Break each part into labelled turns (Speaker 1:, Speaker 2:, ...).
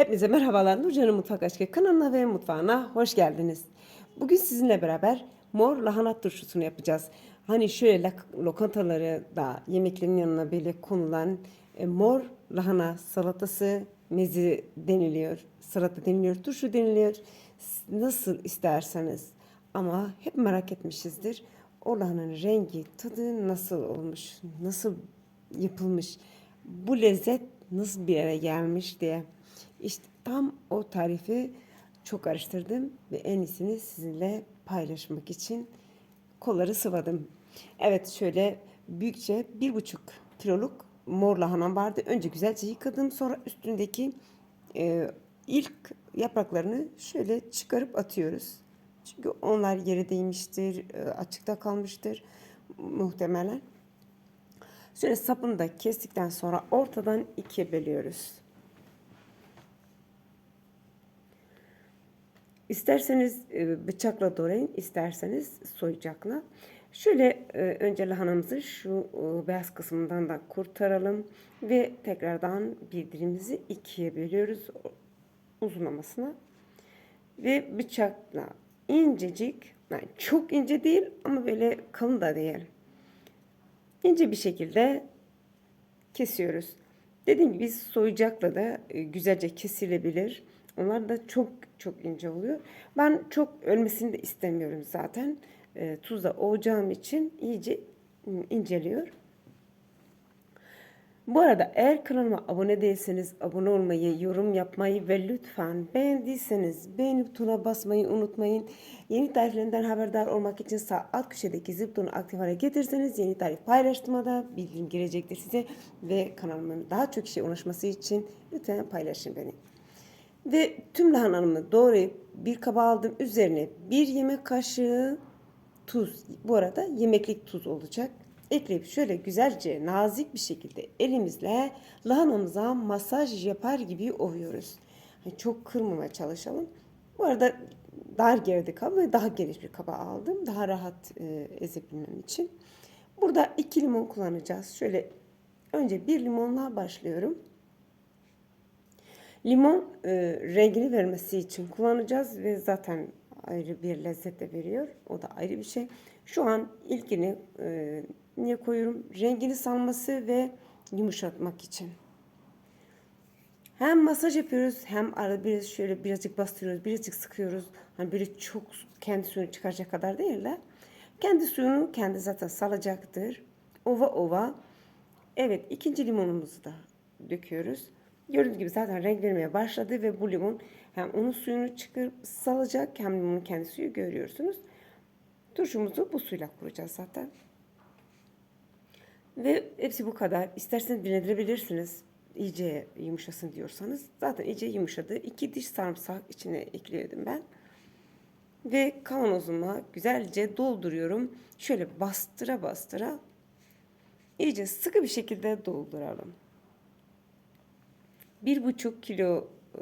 Speaker 1: Hepinize merhabalar. Nurcan'ın Mutfak Aşkı kanalına ve mutfağına hoş geldiniz. Bugün sizinle beraber mor lahana turşusunu yapacağız. Hani şöyle lokantaları da yemeklerin yanına böyle konulan e, mor lahana salatası mezi deniliyor. Salata deniliyor, turşu deniliyor. Nasıl isterseniz. Ama hep merak etmişizdir. O lahananın rengi, tadı nasıl olmuş, nasıl yapılmış, bu lezzet nasıl bir yere gelmiş diye. İşte tam o tarifi çok araştırdım ve en iyisini sizinle paylaşmak için kolları sıvadım. Evet şöyle büyükçe bir buçuk kiloluk mor lahanam vardı. Önce güzelce yıkadım. Sonra üstündeki e, ilk yapraklarını şöyle çıkarıp atıyoruz. Çünkü onlar yere değmiştir, e, açıkta kalmıştır muhtemelen. Şöyle sapını da kestikten sonra ortadan ikiye bölüyoruz. İsterseniz e, bıçakla doğrayın, isterseniz soyacakla. Şöyle e, önce lahanamızı şu e, beyaz kısmından da kurtaralım ve tekrardan birbirimizi ikiye bölüyoruz uzunlamasına ve bıçakla incecik, yani çok ince değil ama böyle kalın da değil. İnce bir şekilde kesiyoruz. Dediğim gibi soyacakla da güzelce kesilebilir. Onlar da çok çok ince oluyor. Ben çok ölmesini de istemiyorum zaten. E, tuzla ovacağım için iyice inceliyor. Bu arada eğer kanalıma abone değilseniz abone olmayı, yorum yapmayı ve lütfen beğendiyseniz beğeni butonuna basmayı unutmayın. Yeni tariflerinden haberdar olmak için sağ alt köşedeki zil butonunu aktif hale getirseniz yeni tarif paylaştığımda bildirim gelecektir size ve kanalımın daha çok kişiye ulaşması için lütfen paylaşın beni. Ve tüm lahanamı doğrayıp bir kaba aldım. Üzerine bir yemek kaşığı tuz. Bu arada yemeklik tuz olacak. Ekleyip şöyle güzelce nazik bir şekilde elimizle lahanamıza masaj yapar gibi ovuyoruz. Hani çok kırmamaya çalışalım. Bu arada dar geride kaba ve daha geniş bir kaba aldım. Daha rahat e, ezebilmem için. Burada iki limon kullanacağız. Şöyle önce bir limonla başlıyorum. Limon e, rengini vermesi için kullanacağız ve zaten ayrı bir lezzet de veriyor. O da ayrı bir şey. Şu an ilkini e, niye koyuyorum? Rengini salması ve yumuşatmak için. Hem masaj yapıyoruz hem arada biraz şöyle birazcık bastırıyoruz, birazcık sıkıyoruz. Hani böyle çok kendi suyunu çıkaracak kadar değil de kendi suyunu kendi zaten salacaktır. Ova ova. Evet ikinci limonumuzu da döküyoruz. Gördüğünüz gibi zaten renk vermeye başladı ve bu limon hem onun suyunu çıkarıp salacak hem limonun kendi suyu görüyorsunuz. Turşumuzu bu suyla kuracağız zaten. Ve hepsi bu kadar. İsterseniz dinlendirebilirsiniz. İyice yumuşasın diyorsanız. Zaten iyice yumuşadı. İki diş sarımsak içine ekliyordum ben. Ve kavanozuma güzelce dolduruyorum. Şöyle bastıra bastıra iyice sıkı bir şekilde dolduralım. Bir buçuk kilo e,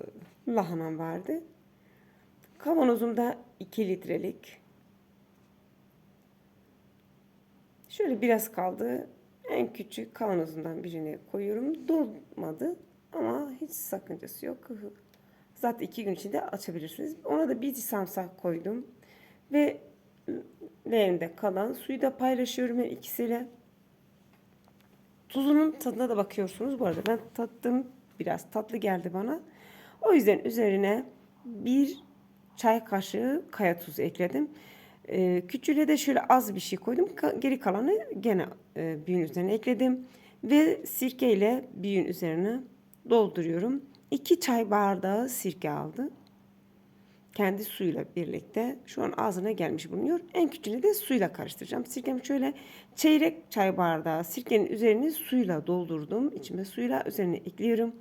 Speaker 1: lahanam vardı. Kavanozumda 2 litrelik. Şöyle biraz kaldı. En küçük kavanozundan birini koyuyorum. Dolmadı ama hiç sakıncası yok. Zaten iki gün içinde açabilirsiniz. Ona da bir diş sarımsak koydum. Ve leğende kalan suyu da paylaşıyorum ben ikisiyle. Tuzunun tadına da bakıyorsunuz. Bu arada ben tattım. Biraz tatlı geldi bana. O yüzden üzerine bir çay kaşığı kaya tuzu ekledim. Ee, küçüğüne de şöyle az bir şey koydum. Geri kalanı gene e, büyüğün üzerine ekledim. Ve sirke ile büyüğün üzerine dolduruyorum. 2 çay bardağı sirke aldı. Kendi suyuyla birlikte şu an ağzına gelmiş bulunuyor. En küçüğünü de suyla karıştıracağım. Sirkemi şöyle çeyrek çay bardağı sirkenin üzerini suyla doldurdum. İçime suyla üzerine ekliyorum.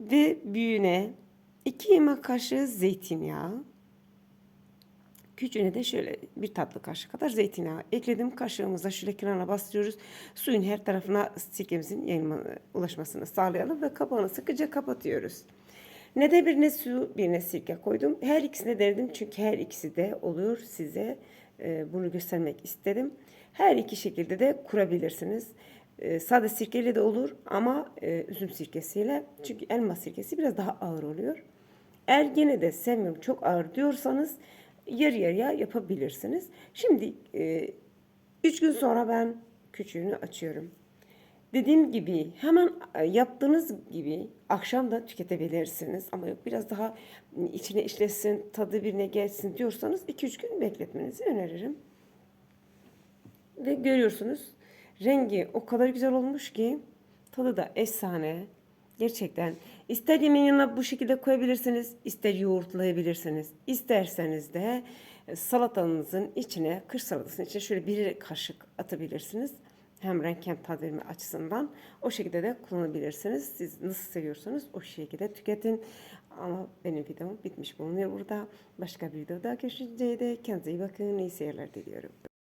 Speaker 1: Ve büyüğüne 2 yemek kaşığı zeytinyağı. Küçüğüne de şöyle bir tatlı kaşığı kadar zeytinyağı ekledim. Kaşığımızla şöyle kenarına bastırıyoruz. Suyun her tarafına sirkemizin yayılma, ulaşmasını sağlayalım ve kapağını sıkıca kapatıyoruz. Ne de birine su birine sirke koydum. Her ikisine denedim çünkü her ikisi de olur size. e, bunu göstermek istedim. Her iki şekilde de kurabilirsiniz. E, sade sirkeyle de olur ama e, üzüm sirkesiyle. Çünkü elma sirkesi biraz daha ağır oluyor. Eğer gene de sevmiyorum çok ağır diyorsanız yarı yarıya yapabilirsiniz. Şimdi 3 gün sonra ben küçüğünü açıyorum. Dediğim gibi hemen e, yaptığınız gibi akşam da tüketebilirsiniz. Ama yok biraz daha içine işlesin, tadı birine gelsin diyorsanız 2-3 gün bekletmenizi öneririm. Ve görüyorsunuz rengi o kadar güzel olmuş ki tadı da efsane. Gerçekten ister yemeğin yanına bu şekilde koyabilirsiniz, ister yoğurtlayabilirsiniz. İsterseniz de e, salatanızın içine, kış salatasının içine şöyle bir kaşık atabilirsiniz. Hem renk hem tat verme açısından o şekilde de kullanabilirsiniz. Siz nasıl seviyorsanız o şekilde tüketin. Ama benim videom bitmiş bulunuyor burada. Başka bir videoda görüşünceye kendinize iyi bakın. İyi seyirler diliyorum.